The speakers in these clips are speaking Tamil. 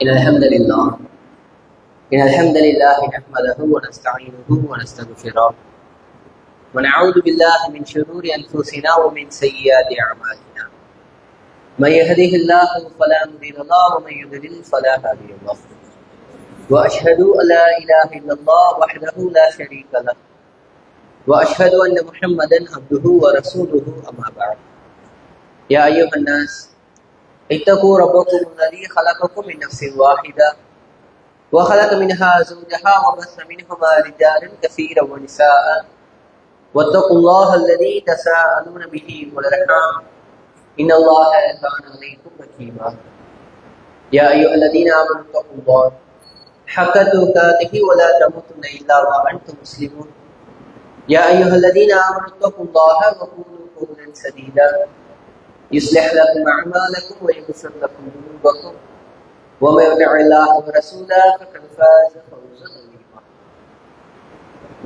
إن الحمد لله. إن الحمد لله نحمده ونستعينه ونستغفره. ونعوذ بالله من شرور أنفسنا ومن سيئات أعمالنا. من يهده الله فلا مضل له ومن يضلل فلا هادي له. وأشهد أن لا إله إلا الله وحده لا شريك له. وأشهد أن محمدا عبده ورسوله أما بعد. يا أيها الناس اتقوا ربكم الذي خلقكم من نفس واحدة وخلق منها زوجها وبث منهما رجالا كثيرا ونساء. واتقوا الله الذي تساءلون به والأرحام. إن الله كان عليكم رقيبا. يا أيها الذين آمنوا اتقوا الله حق تقاته ولا تموتن إلا وأنتم مسلمون. يا أيها الذين آمنوا اتقوا الله وقولوا قولا سديدا. يصلح لكم أعمالكم ويغفر لكم ذنوبكم ومن يطع الله ورسوله فقد فاز فوزا عظيما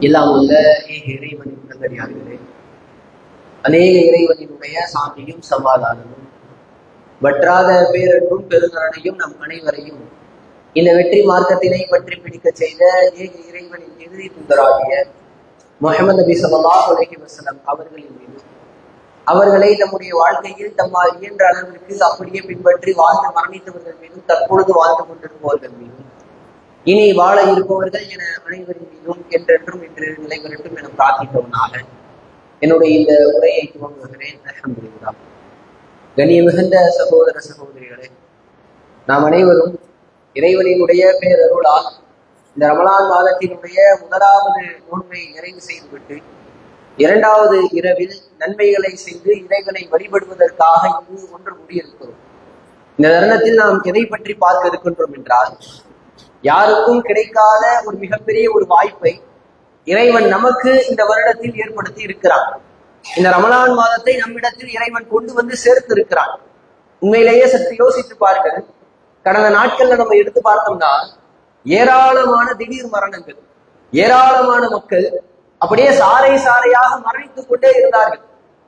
எல்லாம் உள்ள ஏக இறைவனின் நல்லடியார்களே அநேக இறைவனினுடைய சாந்தியும் சமாதானமும் வற்றாத பேரன்பும் பெருங்கரணையும் நம் அனைவரையும் இந்த வெற்றி மார்க்கத்தினை பற்றி பிடிக்க செய்த ஏக இறைவனின் இறுதி துந்தராகிய முகமது நபி ஸல்லல்லாஹு அலைஹி வஸல்லம் அவர்களின் மீது அவர்களை நம்முடைய வாழ்க்கையில் தம்மால் இயன்ற அளவிற்கு அப்படியே பின்பற்றி வாழ்ந்து மரணித்தவர்கள் மீதும் தற்பொழுது வாழ்ந்து கொண்டிருப்பவர்கள் மீதும். இனி வாழ இருப்பவர்கள் என அனைவரின் மீதும் என்றென்றும் என்று நிலை பெறட்டும் என பிரார்த்தித்தவனாக என்னுடைய இந்த உரையை துவங்குகிறேன். அல்ஹம்துலில்லாஹ் கண்ணிய மிகுந்த சகோதர சகோதரிகளே நாம் அனைவரும் இறைவனினுடைய பேரருளால் இந்த ரமலான் மாதத்தினுடைய முதலாவது நோன்பை நிறைவு செய்துவிட்டு இரண்டாவது இரவில் நன்மைகளை செய்து இறைவனை வழிபடுவதற்காக இங்கு ஒன்று கூடியிருக்கிறோம். இந்த தருணத்தில் நாம் எதை பற்றி பார்க்க இருக்கின்றோம் என்றால் யாருக்கும் கிடைக்காத ஒரு மிகப்பெரிய ஒரு வாய்ப்பை இறைவன் நமக்கு இந்த வருடத்தில் ஏற்படுத்தி இருக்கிறான். இந்த ரமலான் மாதத்தை நம்மிடத்தில் இறைவன் கொண்டு வந்து சேர்த்து இருக்கிறான் உண்மையிலேயே சற்று யோசித்து பாருங்கள். கடந்த நாட்கள்ல நம்ம எடுத்து பார்த்தோம்னா ஏராளமான திடீர் மரணங்கள் ஏராளமான மக்கள் அப்படியே சாறை சாறையாக மரணித்துக் கொண்டே இருந்தார்கள்.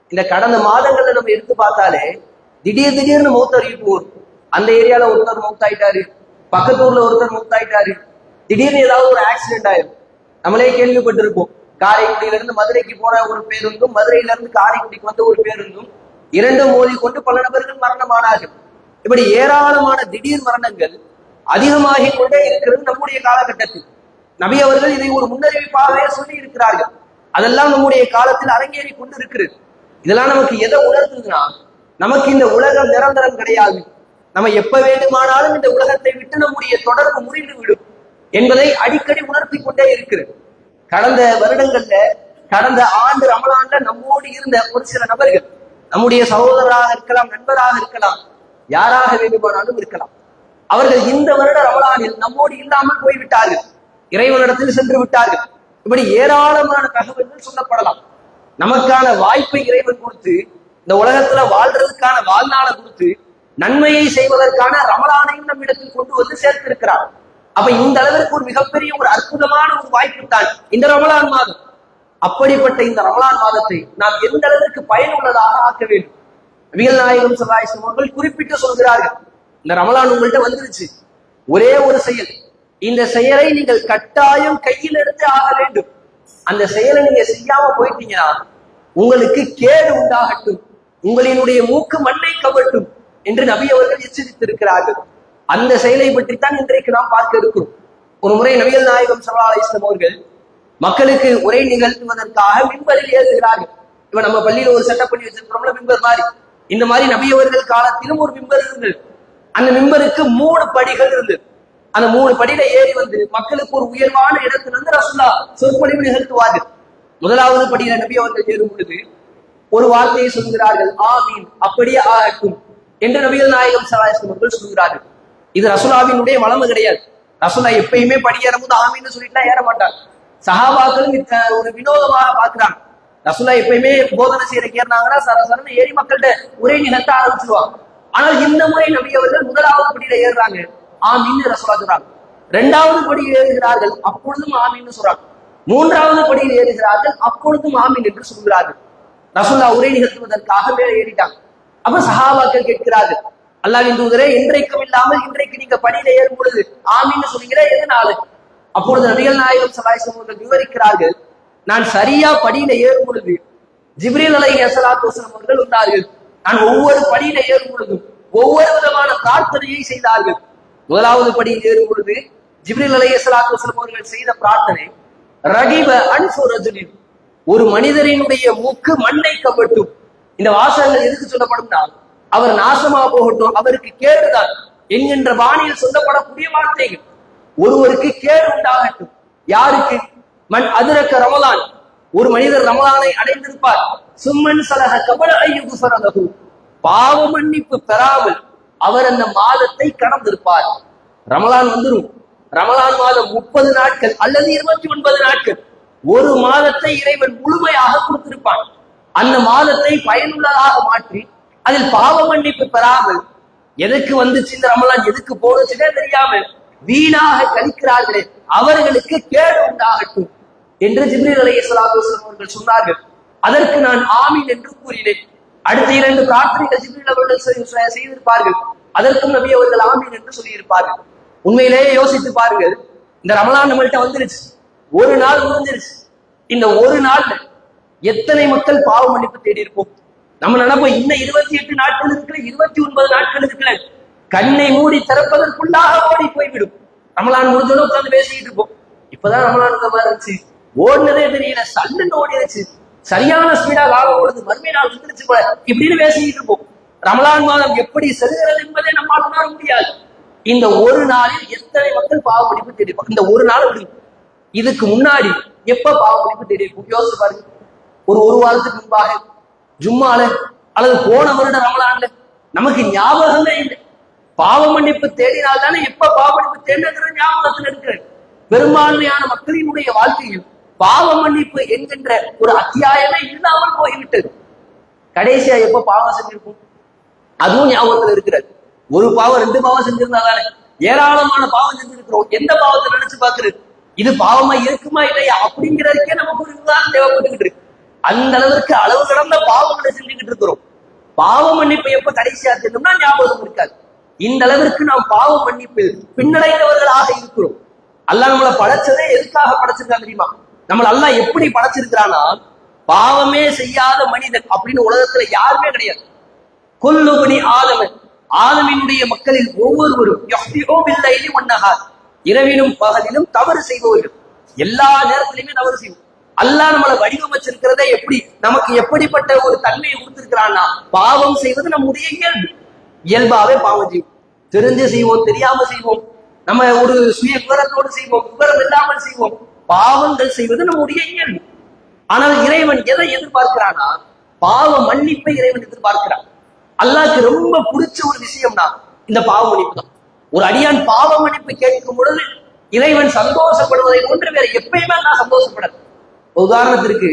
இந்த கடந்த மாதங்கள்ல நம்ம எடுத்து பார்த்தாலே திடீர் திடீர்னு மௌத்த அறிவிப்பு வரும். அந்த ஏரியால ஒருத்தர் மூத்தாயிட்டாரு. பக்கத்து ஊர்ல ஒருத்தர் மூத்தாயிட்டாரு. திடீர்னு ஏதாவது ஒரு ஆக்சிடென்ட் ஆயிரும். நம்மளே கேள்விப்பட்டிருப்போம். காரைக்குடியில இருந்து மதுரைக்கு போன ஒரு பேருந்தும் மதுரையில இருந்து காரைக்குடிக்கு வந்த ஒரு பேருந்தும் இரண்டும் மோதி கொண்டு பல நபர்கள் மரணமானார்கள். இப்படி ஏராளமான திடீர் மரணங்கள் அதிகமாகிக் கொண்டே இருக்கிறது நம்முடைய காலகட்டத்தில். நபி அவர்கள் இதை ஒரு முன்னறிவிப்பாகவே சொல்லி இருக்கிறார்கள் அதெல்லாம் நம்முடைய காலத்தில் அரங்கேறி கொண்டு இருக்கிறது இதெல்லாம் நமக்கு எதை உணர்த்துதுன்னா நமக்கு இந்த உலகம் நிரந்தரம் கிடையாது. நம்ம எப்ப வேண்டுமானாலும் இந்த உலகத்தை விட்டு நம்முடைய தொடர்பு முறிந்து விடும் என்பதை அடிக்கடி உணர்த்தி கொண்டே இருக்கிறது. கடந்த வருடங்கள்ல கடந்த ஆண்டு ரமலான்ல நம்மோடு இருந்த ஒரு சில நபர்கள் நம்முடைய சகோதரராக இருக்கலாம் நண்பராக இருக்கலாம் யாராக வேண்டுமானாலும் இருக்கலாம். அவர்கள் இந்த வருட ரமலானில் நம்மோடு இல்லாமல் போய்விட்டார்கள். இறைவனிடத்தில் சென்று விட்டார்கள். இப்படி ஏராளமான தகவல்கள் சொல்லப்படலாம். நமக்கான வாய்ப்பை இறைவன் கொடுத்து இந்த உலகத்துல வாழ்றதுக்கான வாழ்நாளை கொடுத்து நன்மையை செய்வதற்கான ரமலானையும் நம்மிடத்தில் கொண்டு வந்து சேர்த்திருக்கிறார். அப்ப இந்த அளவிற்கு ஒரு மிகப்பெரிய ஒரு அற்புதமான ஒரு வாய்ப்பு தான் இந்த ரமலான் மாதம். அப்படிப்பட்ட இந்த ரமலான் மாதத்தை நாம் எந்த அளவிற்கு பயனுள்ளதாக ஆக்க வேண்டும்? நபிகள் நாயகம் சல்லாஹம் அவர்கள் குறிப்பிட்டு சொல்கிறார்கள் இந்த ரமலான் உங்கள்கிட்ட வந்துருச்சு. ஒரே ஒரு செயல் இந்த செயலை நீங்கள் கட்டாயம் கையில் எடுத்து ஆக வேண்டும். அந்த செயலை நீங்க செய்யாம போயிட்டீங்கன்னா உங்களுக்கு கேடு உண்டாகட்டும். உங்களினுடைய மூக்கு மண்ணை கவட்டும் என்று நபி அவர்கள் எச்சரித்திருக்கிறார்கள். அந்த செயலை பற்றித்தான் இன்றைக்கு நாம் பார்க்க இருக்கிறோம். ஒரு முறை நபிகள் நாயகம் சல்லா அலிஸ்லாம் அவர்கள் மக்களுக்கு உரை நிகழ்த்துவதற்காக மின்பரில் ஏறுகிறார்கள். இப்ப நம்ம பள்ளியில ஒரு சட்டம் பண்ணி வச்சிருக்கிறோம்ல மிம்பர் மாதிரி. இந்த மாதிரி நபியவர்கள் காலத்திலும் ஒரு மிம்பர் இருந்தது. அந்த மிம்பருக்கு மூணு படிகள் இருந்தது. அந்த மூணு படியில ஏறி வந்து மக்களுக்கு ஒரு உயர்வான இடத்துல இருந்து ரசுல்லா சொற்பொழிவு நிகழ்த்துவார்கள். முதலாவது படியில நபி அவர்கள் ஏறும் பொழுது ஒரு வார்த்தையை சொல்கிறார்கள் ஆமீன் அப்படியே ஆகட்டும் என்று நபிகள் நாயகம் சலாஹம் அவர்கள் சொல்கிறார்கள். இது ரசுல்லாவினுடைய வளமை கிடையாது. ரசுல்லா எப்பயுமே படியேறும் போது ஆமீன்னு சொல்லிட்டுலாம் ஏற மாட்டார். சஹாபாக்களும் ஒரு வினோதமாக பாக்குறாங்க ரசுல்லா எப்பயுமே போதனை செய்யறக்கு ஏறினாங்கன்னா சரசரன்னு ஏறி மக்கள்கிட்ட உரை நிகழ்த்த ஆரம்பிச்சிருவாங்க. ஆனால் இந்த முறை நபி அவர்கள் முதலாவது படியில ஏறுறாங்க. ஆமீன்னு ரசோலா சொல்றாங்க இரண்டாவது படியில் ஏறுகிறார்கள் அப்பொழுதும் ஆமீன்னு சொல்றாங்க மூன்றாவது படியில் ஏறுகிறார்கள் அப்பொழுதும் ஆமீன் என்று சொல்கிறார்கள். ரசோல்லா உரை நிகழ்த்துவதற்காக மேலே ஏறிட்டாங்க அப்ப சஹாபாக்கள் கேட்கிறார்கள் அல்லாவின் தூதரே இன்றைக்கும் இல்லாமல் இன்றைக்கு நீங்க படியில ஏறும் பொழுது ஆமின்னு சொன்னீங்களே எதனால அப்பொழுது நபிகள் நாயகம் சலாய் அவர்கள் விவரிக்கிறார்கள் நான் சரியா படியில ஏறும் பொழுது ஜிப்ரீல் அலை அசலாத்து வசலம் அவர்கள் வந்தார்கள். நான் ஒவ்வொரு படியில ஏறும் பொழுதும் ஒவ்வொரு விதமான பிரார்த்தனையை செய்தார்கள். முதலாவது படி ஏறும் பொழுது ஜிப்ரில் அலை அசலாத்து அவர்கள் செய்த பிரார்த்தனை ரகிவ அன்சுரஜுலின் ஒரு மனிதரினுடைய மூக்கு மண்ணை கப்பட்டும் இந்த வாசகங்கள் எதுக்கு சொல்லப்படும்னா அவர் நாசமா போகட்டும் அவருக்கு கேடுதான் என்கின்ற பாணியில் சொல்லப்படக்கூடிய வார்த்தைகள். ஒருவருக்கு கேடு உண்டாகட்டும். யாருக்கு? மண் அதிரக்க ரமலான். ஒரு மனிதர் ரமலானை அடைந்திருப்பார். சும்மன் சலக கபல ஐயுகு சரதகு பாவ மன்னிப்பு பெறாமல் அவர் அந்த மாதத்தை கடந்திருப்பார். ரமலான் வந்துரும். ரமலான் மாதம் முப்பது நாட்கள் அல்லது இருபத்தி ஒன்பது நாட்கள். ஒரு மாதத்தை இறைவன் முழுமையாக கொடுத்திருப்பான். அந்த மாதத்தை பயனுள்ளதாக மாற்றி அதில் பாவ மன்னிப்பு பெறாமல் எதுக்கு வந்துச்சு இந்த ரமலான்? எதுக்கு போனுச்சுன்னே தெரியாமல் வீணாக கழிக்கிறார்களே. அவர்களுக்கு கேடு உண்டாகட்டும் என்று ஜிப்ரீல் அலை அவர்கள் சொன்னார்கள். அதற்கு நான் ஆமீன் என்று கூறினேன். அடுத்த இரண்டு பிரார்த்தனைகள் ஜிப்ரீல் அவர்கள் செய்திருப்பார்கள். அதற்கும் நபி அவர்கள் ஆமீன் என்று சொல்லியிருப்பார்கள். உண்மையிலேயே யோசித்து பாருங்கள். இந்த ரமலான் நம்மள்கிட்ட வந்துருச்சு. ஒரு நாள் முடிஞ்சிருச்சு. இந்த ஒரு நாள்ல எத்தனை மக்கள் பாவ மன்னிப்பு தேடி இருப்போம் நம்ம நினைப்போம் இந்த இருபத்தி எட்டு நாட்கள் இருக்கிற இருபத்தி ஒன்பது நாட்கள் இருக்கிற கண்ணை மூடி திறப்பதற்குள்ளாக ஓடி போய்விடும். ரமலான் முடிஞ்சோட உட்காந்து பேசிக்கிட்டு இருப்போம். இப்பதான் ரமலான் இந்த மாதிரி இருந்துச்சு. ஓடுனதே தெரியல சல்லுன்னு ஓடிடுச்சு சரியான ஸ்பீடா காலம் ஓடுது. மறுமை நாள் வந்துருச்சு போல. இப்படின்னு பேசிக்கிட்டு இருப்போம். ரமலான் மாதம் எப்படி செல்கிறது என்பதை நம்மால் உணர முடியாது. இந்த ஒரு நாளில் எத்தனை மக்கள் பாவ மன்னிப்பு தேடி இந்த ஒரு நாள் முடியும் இதுக்கு முன்னாடி எப்ப பாவ மன்னிப்பு தேடி யோசிச்சு பாருங்க. ஒரு ஒரு வாரத்துக்கு முன்பாக ஜும்மால அல்லது போன வருட ரமலான்ல நமக்கு ஞாபகமே இல்லை. பாவ மன்னிப்பு தேடினால் தானே எப்ப பாவ மன்னிப்பு தேடுங்கிற ஞாபகத்தில் இருக்கிறது. பெரும்பான்மையான மக்களினுடைய வாழ்க்கையில் பாவ மன்னிப்பு என்கின்ற ஒரு அத்தியாயமே இல்லாமல் போய்விட்டது. கடைசியா எப்ப பாவம் செஞ்சிருக்கும் அதுவும் ஞாபகத்துல இருக்கிறது. ஒரு பாவம் ரெண்டு பாவம் செஞ்சிருந்தா தானே ஏராளமான பாவம் செஞ்சிருக்கிறோம். எந்த பாவத்தை நினைச்சு பாக்குறது இது பாவமா இருக்குமா இல்லையா? அப்படிங்கிறதுக்கே நமக்கு ஒரு உதாரணம் தேவைப்பட்டுக்கிட்டு இருக்கு. அந்த அளவிற்கு அளவு கடந்த பாவங்களை செஞ்சுக்கிட்டு இருக்கிறோம். பாவ மன்னிப்பு எப்ப கடைசியா செஞ்சோம்னா ஞாபகம் இருக்காது. இந்த அளவிற்கு நாம் பாவ மன்னிப்பில் பின்னடைந்தவர்களாக இருக்கிறோம். அல்லாஹ் நம்மளை படைச்சதே எதுக்காக படைச்சிருக்காங்க தெரியுமா? நம்மள அல்லாஹ் எப்படி படைச்சிருக்கிறானா பாவமே செய்யாத மனிதன் அப்படின்னு உலகத்துல யாருமே கிடையாது. கொல்லுபடி ஆதமன் ஆதமினுடைய மக்களில் ஒவ்வொருவரும் இரவிலும் பகலிலும் தவறு செய்பவர்கள். எல்லா நேரத்திலுமே தவறு செய்வோம். அல்லாஹ் நம்மளை வடிவமைச்சிருக்கிறதே எப்படி நமக்கு எப்படிப்பட்ட ஒரு தன்மையை கொடுத்திருக்கிறான்னா பாவம் செய்வது நம்முடைய இயல்பு. இயல்பாவே பாவம் செய்வோம். தெரிஞ்சு செய்வோம் தெரியாம செய்வோம். நம்ம ஒரு சுய விவரத்தோடு செய்வோம் விவரம் இல்லாமல் செய்வோம். பாவங்கள் செய்வது நம்முடைய இயல்பு. ஆனால் இறைவன் எதை எதிர்பார்க்கிறானா? பாவ மன்னிப்பை இறைவன் எதிர்பார்க்கிறான். அல்லாக்கு ரொம்ப பிடிச்ச ஒரு விஷயம்னா இந்த பாவ மன்னிப்பு தான். ஒரு அடியான் பாவ மன்னிப்பு கேட்கும் பொழுது இறைவன் சந்தோஷப்படுவதை போன்று வேற எப்பயுமே நான் சந்தோஷப்படுறேன் உதாரணத்திற்கு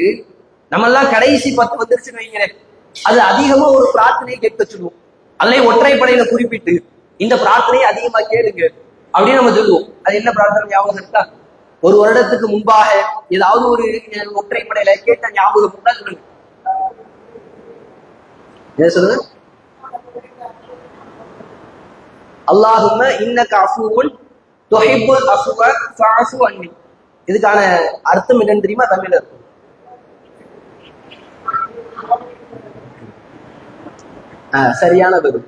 நம்ம எல்லாம் கடைசி பத்து வந்துருச்சுன்னு வைங்களேன் அது அதிகமா ஒரு பிரார்த்தனையை கேட்க சொல்லுவோம். அதிலே ஒற்றைப்படையில குறிப்பிட்டு இந்த பிரார்த்தனையை அதிகமா கேளுங்க. அப்படின்னு நம்ம சொல்லுவோம். அது என்ன பிரார்த்தனை ஞாபகம் இருக்கா? ஒரு வருடத்துக்கு முன்பாக ஏதாவது ஒரு ஒற்றைப்படையில கேட்ட ஞாபகம் இருந்தா சொல்லுங்க? என்ன சொல்லுங்க அல்லாஹும இன்னக அஃபூவுன் துஹிப்புல் அஃபுவ ஃபஅஃபு அன்னி. இதுக்கான அர்த்தம் என்னன்னு தெரியுமா? தமிழ்ல இருக்கும். சரியான பதில்.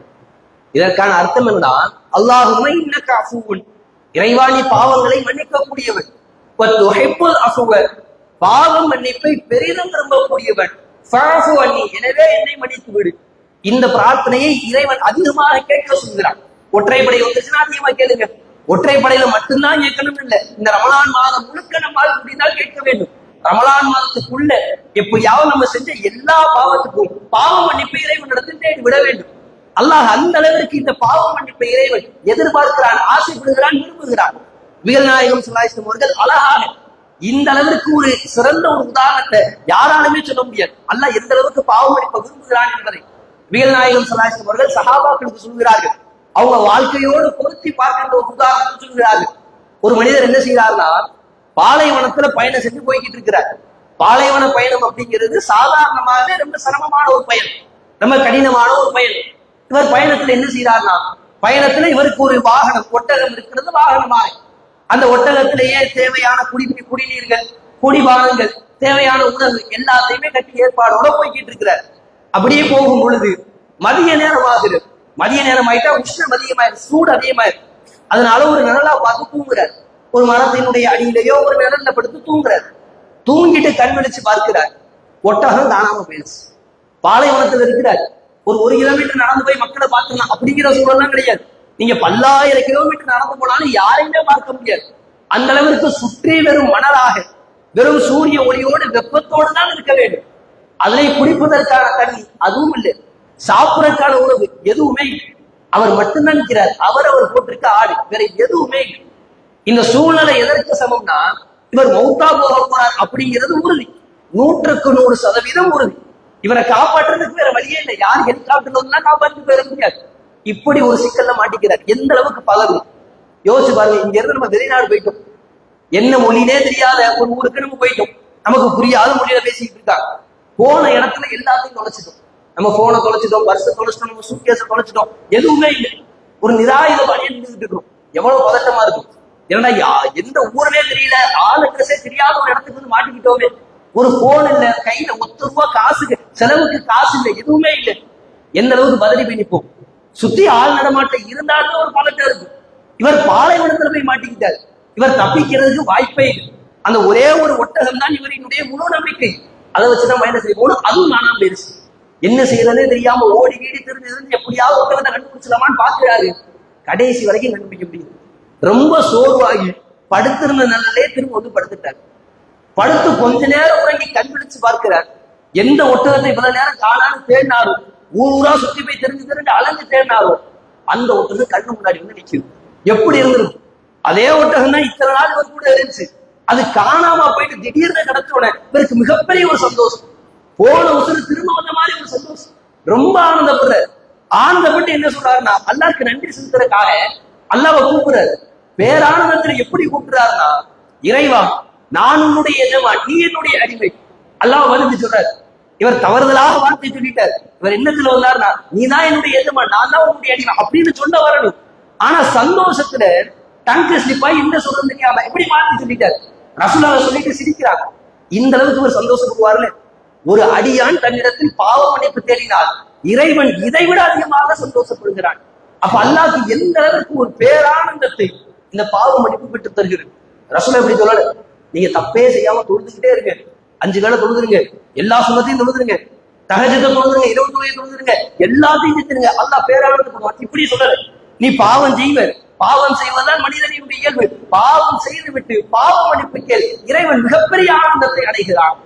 இதற்கான அர்த்தம் என்னன்னா அல்லாஹுமே இன்னக அஃபூவுன். இறைவாணி பாவங்களை மன்னிக்கக்கூடியவன். துஹிப்புல் பாவம் மன்னிப்பை பெரிதும் விரும்பக்கூடியவன். எனவே என்னை மன்னித்து விடு. இந்த பிரார்த்தனையை இறைவன் அதிகமாக கேட்க சொல்கிறான். ஒற்றைப்படை வந்துச்சுன்னா அதிகமா கேளுங்க. ஒற்றைப்படையில மட்டும்தான் கேட்கணும் இல்ல. இந்த ரமலான் மாதம் முழுக்க நம்மால் முடிந்தால் கேட்க வேண்டும். ரமலான் மாதத்துக்குள்ள எப்படியாவது நம்ம செஞ்ச எல்லா பாவத்துக்கும் பாவ இறைவன் இறைவனிடத்தில் தேடி விட வேண்டும். அல்லாஹ் அந்த அளவிற்கு இந்த பாவ மன்னிப்பை இறைவன் எதிர்பார்க்கிறான் ஆசைப்படுகிறான் விரும்புகிறான். விகல் நாயகம் சுல்லாஸ்லம் அவர்கள் அழகாக. இந்த அளவிற்கு ஒரு சிறந்த ஒரு உதாரணத்தை யாராலுமே சொல்ல முடியாது. அல்லாஹ் எந்த அளவுக்கு பாவமளிப்ப விரும்புகிறான் என்பதை. விகல் நாயகம் சுல்லாஸ்லம் அவர்கள் சகாபாக்களுக்கு சொல்கிறார்கள். அவங்க வாழ்க்கையோடு பொருத்தி பார்க்கின்ற ஒரு உதாரணத்தை சொல்கிறார்கள். ஒரு மனிதர் என்ன செய்கிறார்னா பாலைவனத்துல பயணம் செஞ்சு போய்கிட்டு இருக்கிறார். பாலைவன பயணம் அப்படிங்கிறது சாதாரணமாகவே ரொம்ப சிரமமான ஒரு பயணம். ரொம்ப கடினமான ஒரு பயணம். இவர் பயணத்துல என்ன செய்கிறார்னா பயணத்துல இவருக்கு ஒரு வாகனம் ஒட்டகம் இருக்கிறது வாகனமாக அந்த ஒட்டகத்திலேயே தேவையான குடி குடிநீர்கள் குடிபானங்கள் தேவையான உணவு எல்லாத்தையுமே கட்டி ஏற்பாடோட போய்கிட்டு இருக்கிறார். அப்படியே போகும் பொழுது மதிய நேரம் ஆகுது மதிய நேரம் ஆயிட்டா உஷ்ணம் அதிகமாயிரு சூடு அதிகமாயிரு அதனால ஒரு நிழலா பார்த்து தூங்குறார். ஒரு மரத்தினுடைய அடியிலேயோ ஒரு நிழல்ல படுத்து தூங்குறார். தூங்கிட்டு கண் விழிச்சு பார்க்கிறார். ஒட்டகம் காணாம போயிடுச்சு. பாலைவனத்துல இருக்கிறார். ஒரு ஒரு கிலோமீட்டர் நடந்து போய் மக்களை பார்க்கலாம். அப்படிங்கிற சூழல்லாம் கிடையாது. நீங்க பல்லாயிரம் கிலோமீட்டர் நடந்து போனாலும் யாரையுமே பார்க்க முடியாது. அந்த அளவிற்கு சுற்றி வெறும் மணலாக வெறும் சூரிய ஒளியோடு வெப்பத்தோடு தான் இருக்க வேண்டும். அதனை குடிப்பதற்கான தண்ணி அதுவும் இல்லை. சாப்பிடறதுக்கான உணவு எதுவுமே அவர் மட்டும்தான் இருக்கிறார். அவர் அவர் போட்டிருக்க ஆடு வேற எதுவுமே இல்லை. இந்த சூழ்நிலை எதற்கு சமம்னா இவர் மௌத்தா போக போறார் அப்படிங்கிறது உறுதி. நூற்றுக்கு நூறு சதவீதம் உறுதி. இவரை காப்பாற்றுறதுக்கு வேற வழியே இல்லை. யார் ஹெலிகாப்டர்ல வந்து காப்பாற்றி போயிட முடியாது. இப்படி ஒரு சிக்கல்ல மாட்டிக்கிறார். எந்த அளவுக்கு பகரும் யோசிச்சு பாருங்க இங்க இருந்து நம்ம வெளிநாடு போயிட்டோம். என்ன மொழினே தெரியாத ஒரு ஊருக்கு நம்ம போயிட்டோம். நமக்கு புரியாத மொழியில பேசிக்கிட்டு இருக்காங்க. போன இடத்துல எல்லாத்தையும் தொலைச்சிட்டோம். நம்ம போனை தொலைச்சிட்டோம் பர்ஸை தொலைச்சிட்டோம் நம்ம சூட்கேஸை தொலைச்சிட்டோம். எதுவுமே இல்லை. ஒரு நிராயுத பணியை நின்றுட்டு இருக்கோம் எவ்வளவு பதட்டமா இருக்கும். ஏன்னா யா- எந்த ஊரவே தெரியல. ஆளுக்கசே தெரியாத ஒரு இடத்துக்கு வந்து மாட்டிக்கிட்டோமே. ஒரு போன் இல்ல கையில ஒத்த ரூபா காசுக்கு செலவுக்கு காசு இல்லை எதுவுமே இல்லை. எந்த அளவுக்கு பதறி போய் நிற்போம் சுத்தி ஆள் நடமாட்டம் இருந்தாலும் ஒரு பதட்டம் இருக்கும். இவர் பாலைவனத்துல போய் மாட்டிக்கிட்டார். இவர் தப்பிக்கிறதுக்கு வாய்ப்பே இல்லை. அந்த ஒரே ஒரு ஒட்டகம் தான் இவரினுடைய முழு நம்பிக்கை. அதை வச்சுதான் பயணம் செய்ய போகணும் அதுவும் நானாம போயிருச்சு என்ன செய்யறதே தெரியாம ஓடி கீடி திரும்பி எப்படியாவது ஒட்டகத்தை கண்டுபிடிச்சலாமான்னு பாக்குறாரு கடைசி வரைக்கும் கண்டுபிடிக்க முடியும் ரொம்ப சோர்வாகி படுத்திருந்த நல்லதே திரும்ப வந்து படுத்துட்டார். படுத்து கொஞ்ச நேரம் உறங்கி கண்டுபிடிச்சு பார்க்கிறார். எந்த ஒட்டகத்தை இவ்வளவு நேரம் காணான்னு தேடினாரும் ஊர் ஊரா சுத்தி போய் தெரிஞ்சு தெரிஞ்சு அலைஞ்சு தேடினாரோ அந்த ஒட்டகம் கண்ணு முன்னாடி வந்து நிக்குது. எப்படி இருந்திருக்கும்? அதே ஒட்டகம் தான் இத்தனை நாள் இவர் கூட இருந்துச்சு. அது காணாம போயிட்டு திடீர்னு கிடைச்ச உடனே இவருக்கு மிகப்பெரிய ஒரு சந்தோஷம். போன உசுறு திரும்ப வந்த மாதிரி ஒரு சந்தோஷம். ரொம்ப ஆனந்தப்படுறாரு. ஆனந்தப்பட்டு என்ன சொல்றாருன்னா அல்லாருக்கு நன்றி செலுத்துறதுக்காக அல்லாவை கூப்பிடுறாரு. பேரானந்தத்துல எப்படி கூப்பிடுறாருன்னா இறைவா நான் உன்னுடைய எஜமான் நீ என்னுடைய அடிமை. அல்லாஹ் வந்து சொல்றாரு. இவர் தவறுதலாக வார்த்தை சொல்லிட்டார். இவர் என்னத்துல வந்தாருன்னா நீ தான் என்னுடைய எதுமா நான் தான் உன்னுடைய அடிமை அப்படின்னு சொல்ல வரணும். ஆனா சந்தோஷத்துல டங்கு ஸ்லிப்பாய் என்ன சொல்றது தெரியாம எப்படி மாத்தி சொல்லிட்டார். ரசுலாவை சொல்லிட்டு சிரிக்கிறார் இந்த அளவுக்கு இவர் சந்தோஷப்படுவார்ல ஒரு அடியான் தன்னிடத்தில் பாவ மன்னிப்பு தேடினால் இறைவன் இதை விட அதிகமாக சந்தோஷப்படுகிறான். அப்ப அல்லாஹ்க்கு எந்த அளவுக்கு ஒரு பேரானந்தத்தை இந்த பாவ மன்னிப்பு பெற்று தருகிறது? ரசுல எப்படி சொல்லல. நீங்க தப்பே செய்யாம தொழுதுகிட்டே இருங்க. அஞ்சு வேலை தொழுதுருங்க. எல்லா சுமத்தையும் தொழுதுருங்க. தகஜத்தை தொழுதுருங்க இரவு தொழிலை தொழுதுருங்க எல்லாத்தையும் செஞ்சிருங்க. அல்லாஹ் பேரானந்தப்படுவான் இப்படி சொல்றாரு. நீ பாவம் செய்வ பாவம் செய்வதுதான் மனிதனுடைய இயல்பு. பாவம் செய்து விட்டு பாவ மன்னிப்பு கேள் இறைவன் மிகப்பெரிய ஆனந்தத்தை அடைகிறான்.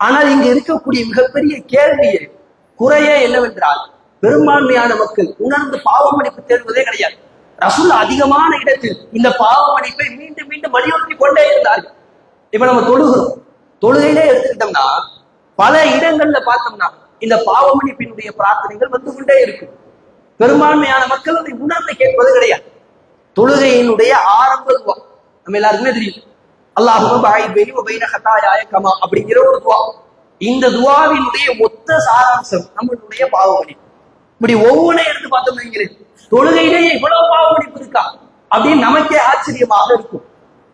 ஆனால் இங்க இருக்கக்கூடிய மிகப்பெரிய கேள்வியே குறையே என்னவென்றால் பெரும்பான்மையான மக்கள் உணர்ந்து பாவம் மன்னிப்பு தேடுவதே கிடையாது. ரசூல் அதிகமான இடத்தில் இந்த பாவ மன்னிப்பை மீண்டும் மீண்டும் வலியுறுத்தி கொண்டே இருந்தார்கள். இப்ப நம்ம தொழுகிறோம். தொழுகையிலே எடுத்துக்கிட்டோம்னா பல இடங்கள்ல பார்த்தோம்னா இந்த பாவ மன்னிப்பினுடைய பிரார்த்தனைகள் வந்து கொண்டே இருக்கும். பெரும்பான்மையான மக்கள் அதை உணர்ந்து கேட்பது கிடையாது. தொழுகையினுடைய ஆரம்ப துவா. நம்ம எல்லாருக்குமே தெரியும்? அல்லாஹும கமா அப்படிங்கிற ஒரு துவா. இந்த துவாவினுடைய மொத்த சாராம்சம் நம்மளுடைய பாவமணி. இப்படி ஒவ்வொன்றையும் எடுத்து பார்த்தோம் வைங்களேன். தொழுகையிலேயே இவ்வளவு பாவமணிப்பு இருக்கா? அப்படின்னு நமக்கே ஆச்சரியமாக இருக்கும்.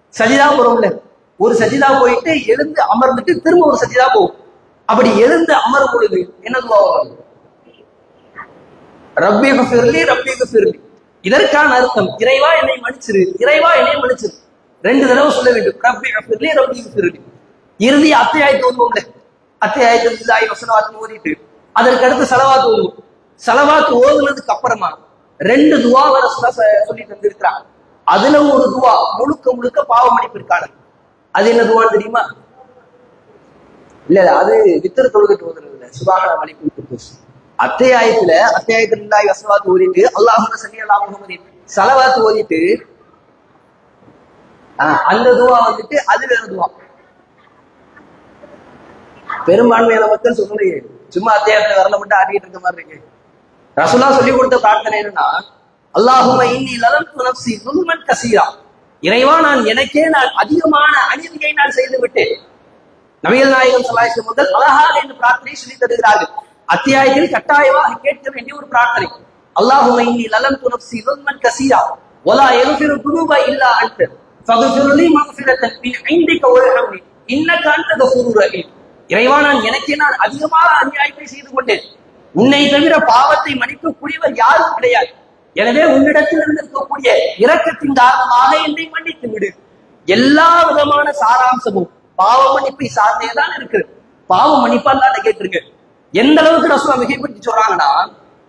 சரிதான் போறோம்ல ஒரு சஜிதா போயிட்டு எழுந்து அமர்ந்துட்டு திரும்ப ஒரு சஜிதா போகும். அப்படி எழுந்து அமரும் பொழுது என்ன துவா வரும் ரப்பிக்கு ஃபிர்லி ரப்பிக்கு இதற்கான அர்த்தம் இறைவா என்னை மன்னிச்சிரு இறைவா என்னை மன்னிச்சிரு. ரெண்டு தடவை சொல்ல வேண்டும். ரப்பி குஃபிர்லி ரப்பி குஃபிர்லி. இறுதி அத்தியாயத்தை ஓதுவோம்ல. அத்தியாயத்தில் இல்லாய் வசனவாத்து ஓதிட்டு அதற்கு அடுத்து செலவாத்து ஓதுவோம். செலவாத்து ஓதுனதுக்கு அப்புறமா ரெண்டு துவா வர சொல்லி தந்திருக்கிறாங்க அதுல ஒரு துவா முழுக்க முழுக்க பாவ அது என்ன துவான்னு தெரியுமா? இல்ல இல்ல, அது வித்தர் தொழுதுட்டு ஓதுறது இல்ல. சுபாகர மலிக்கு குத்தூஸ் அத்தியாயத்துல அத்தியாயத்துல இல்லாய் வசவாத்து ஓதிட்டு அல்லாஹும் சல்லி அல்லா முகமதி சலவாத்து ஓதிட்டு ஆஹ், அந்த துவா வந்துட்டு அது வேற துவா. பெரும்பான்மையான மக்கள் சொல்றது சும்மா அத்தியாயத்துல வரல மட்டும் ஆடிட்டு இருக்க மாதிரி இருக்கு. ரசுல்லா சொல்லி கொடுத்த பிரார்த்தனை என்னன்னா அல்லாஹும இன்னி லலன் நப்சி நுல்மன் கசீரா. இறைவா நான் எனக்கே நான் அதிகமான அநீதியை நான் செய்து விட்டேன் நபிகள் நாயகம் சலாஹம் முதல் அழகாக என்று பிரார்த்தனை சொல்லி தருகிறார்கள். அத்தியாயத்தில் கட்டாயமாக கேட்க வேண்டிய ஒரு பிரார்த்தனை. அல்லாஹுமை லலம் துணப்சி லுத்மன் கசீரா ஒலா எழுபிரு குருபா இல்லா அன்று ஃபகுஃபிருலி மகுஃபிரத்தன் பின் ஐந்திக்க ஒழுகமி இன்னக்கு அன்று கஃபூரு இறைவா நான் எனக்கே நான் அதிகமாக அநியாயத்தை செய்து கொண்டேன் உன்னை தவிர பாவத்தை மன்னிக்கக்கூடியவர் யாரும் கிடையாது. எனவே உன்னிடத்தில் இருந்திருக்கக்கூடிய இரக்கத்தின் காரணமாக என்னை மன்னித்து விடு. எல்லா விதமான சாராம்சமும் பாவ மன்னிப்பை சார்ந்தேதான் இருக்கு. பாவ மன்னிப்பா தான் கேட்டிருக்கு எந்த அளவுக்கு ரசூலா மிகைப்படுத்தி சொல்றாங்கன்னா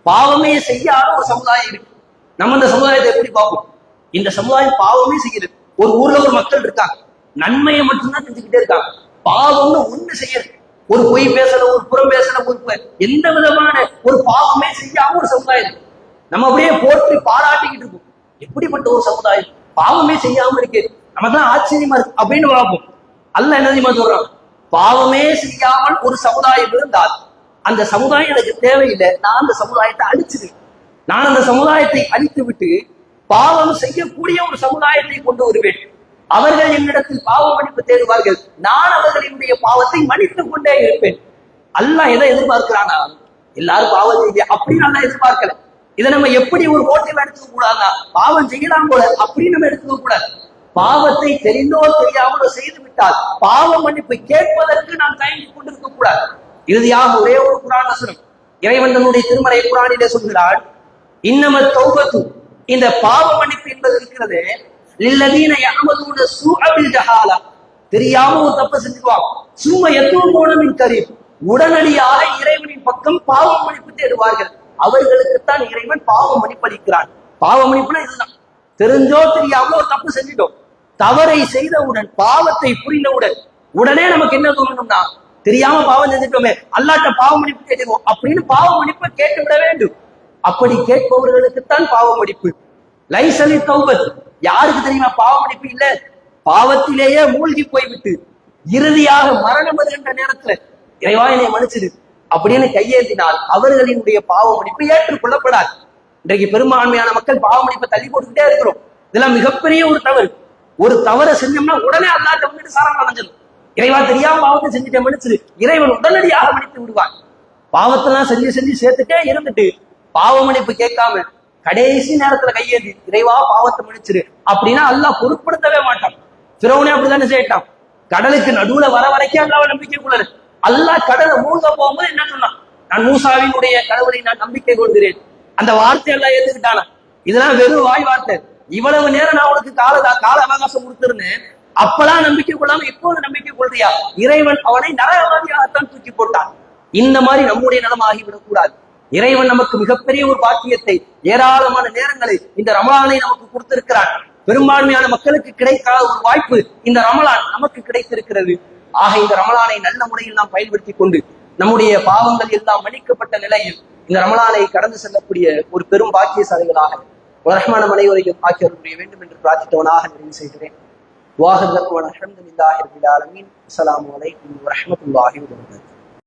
பாவமே செய்யாத ஒரு சமுதாயம் இருக்கு. நம்ம இந்த சமுதாயத்தை எப்படி பார்ப்போம்? இந்த சமுதாயம் பாவமே செய்யுது. ஒரு ஊர்ல ஒரு மக்கள் இருக்காங்க. நன்மையை மட்டும்தான் செஞ்சுக்கிட்டே இருக்காங்க. பாவம்னு ஒண்ணு செய்யறது. ஒரு பொய் பேசல ஒரு புறம் பேசல ஒரு எந்த விதமான ஒரு பாவமே செய்யாம ஒரு சமுதாயம் இருக்கு. நம்ம அப்படியே போற்றி பாராட்டிக்கிட்டு இருக்கோம். எப்படிப்பட்ட ஒரு சமுதாயம்? பாவமே செய்யாம இருக்கு. நம்ம தான் ஆச்சரியமா இருக்கு. அப்படின்னு பார்ப்போம். அல்ல என்ன தெரியுமா சொல்றான்? பாவமே செய்யாமல் ஒரு சமுதாயம் இருந்தால் அந்த சமுதாயம் எனக்கு தேவையில்லை. நான் அந்த சமுதாயத்தை அழிச்சிருவேன். நான் அந்த சமுதாயத்தை அழித்து விட்டு பாவம் செய்யக்கூடிய ஒரு சமுதாயத்தை கொண்டு வருவேன். அவர்கள் என்னிடத்தில் பாவ மன்னிப்பு தேடுவார்கள். நான் அவர்களினுடைய பாவத்தை மன்னித்துக் கொண்டே இருப்பேன். அல்ல எதை எதிர்பார்க்கிறானா? எல்லாரும் பாவம் செய்ய அப்படின்னு நல்லா எதிர்பார்க்கல. இதை நம்ம எப்படி ஒரு மோட்டிவ் எடுத்துக்க கூடாதா? பாவம் செய்யலாம் போல அப்படின்னு நம்ம எடுத்துக்க கூடாது. பாவத்தை தெரிந்தோ தெரியாமலோ செய்து விட்டால் பாவ மன்னிப்பு கேட்பதற்கு நாம் தயங்கி கொண்டிருக்க கூடாது. இறுதியாக ஒரே ஒரு குரான் வசனம். இறைவன் தன்னுடைய திருமறை குரானிலே சொல்கிறான் இன்னம தௌபத்து. இந்த பாவ மன்னிப்பு என்பது இருக்கிறது லில்லதீன யஅமலூன சூஅபில் ஜஹாலா. தெரியாம ஒரு தப்பு செஞ்சுக்குவான். சும்மா எத்துவ போனமின் கரீம். உடனடியாக இறைவனின் பக்கம் பாவ மன்னிப்பு தேடுவார்கள். அவர்களுக்குத்தான் இறைவன் பாவ மன்னிப்பளிக்கிறான். பாவ மன்னிப்புனா இதுதான். தெரிஞ்சோ தெரியாமலோ ஒரு தப்பு செஞ்சிட்டோம். தவறை செய்தவுடன் பாவத்தை புரிந்தவுடன் உடனே நமக்கு என்ன தோணணும்னா தெரியாம பாவம் செஞ்சிட்டோமே அல்லாட்ட பாவ மன்னிப்பு கேட்டுருவோம் அப்படின்னு பாவ மன்னிப்பை கேட்டு விட வேண்டும். அப்படி கேட்பவர்களுக்குத்தான் பாவ மன்னிப்பு. லைசலி தௌபத். யாருக்கு தெரியுமா பாவ மன்னிப்பு இல்ல? பாவத்திலேயே மூழ்கி போய்விட்டு இறுதியாக மரணம் வருகின்ற நேரத்துல இறைவா என்னை மன்னிச்சிரு. அப்படின்னு கையேந்தினால் அவர்களினுடைய பாவ மன்னிப்பு ஏற்றுக்கொள்ளப்படாது. இன்றைக்கு பெரும்பான்மையான மக்கள் பாவ மன்னிப்பை தள்ளி போட்டுக்கிட்டே இருக்கிறோம். இதெல்லாம் மிகப்பெரிய ஒரு தவறு. ஒரு தவறை செஞ்சோம்னா உடனே அல்லாட்ட தமிழ் சாரம் அடைஞ்சிடும் இறைவா தெரியாம பாவத்தை செஞ்சுட்டே மன்னிச்சு இறைவன் உடனடியாக மன்னித்து விடுவான். பாவத்தெல்லாம் செஞ்சு செஞ்சு சேர்த்துட்டே இருந்துட்டு பாவ மன்னிப்பு கேட்காம கடைசி நேரத்துல கையேந்தி இறைவா பாவத்தை மன்னிச்சிரு அப்படின்னா அல்லாஹ் பொருட்படுத்தவே மாட்டான். பிறவனே அப்படித்தானே செய்யட்டான். கடலுக்கு நடுவுல வர வரைக்கும் அல்லாவை நம்பிக்கை கூட அல்லாஹ் கடலை மூழ்க போகும்போது என்ன சொன்னான்? நான் மூசாவினுடைய கடவுளை நான் நம்பிக்கை கொள்கிறேன். அந்த வார்த்தை எல்லாம் ஏத்துக்கிட்டானா? இதெல்லாம் வெறும் வாய் வார்த்தை. இவ்வளவு நேரம் நான் உனக்கு கால கால அவகாசம் கொடுத்துருந்தேன். அப்பெல்லாம் நம்பிக்கை கொள்ளாம இப்போது நம்பிக்கை கொள்றியா? இறைவன் அவனை நரகவாதியாகத்தான் தூக்கி போட்டான். இந்த மாதிரி நம்முடைய நிலம் ஆகிவிடக் கூடாது. இறைவன் நமக்கு மிகப்பெரிய ஒரு பாக்கியத்தை ஏராளமான நேரங்களை இந்த ரமலானை நமக்கு கொடுத்திருக்கிறான். பெரும்பான்மையான மக்களுக்கு கிடைக்காத ஒரு வாய்ப்பு இந்த ரமலான் நமக்கு கிடைத்திருக்கிறது. ஆக இந்த ரமலானை நல்ல முறையில் நாம் பயன்படுத்திக் கொண்டு நம்முடைய பாவங்கள் எல்லாம் மன்னிக்கப்பட்ட நிலையில் இந்த ரமலானை கடந்து செல்லக்கூடிய ஒரு பெரும் பாக்கியசாலிகளாக ரஹ்மான அனைவரையும் ஆக்கியவர்களுடைய வேண்டும் என்று பிரார்த்தித்தவனாக நிறைவு செய்கிறேன். வாஹர் அலமீன் அஸ்லாம் வலைக்கம் வரமத்துல்லாஹி அலைக்கும்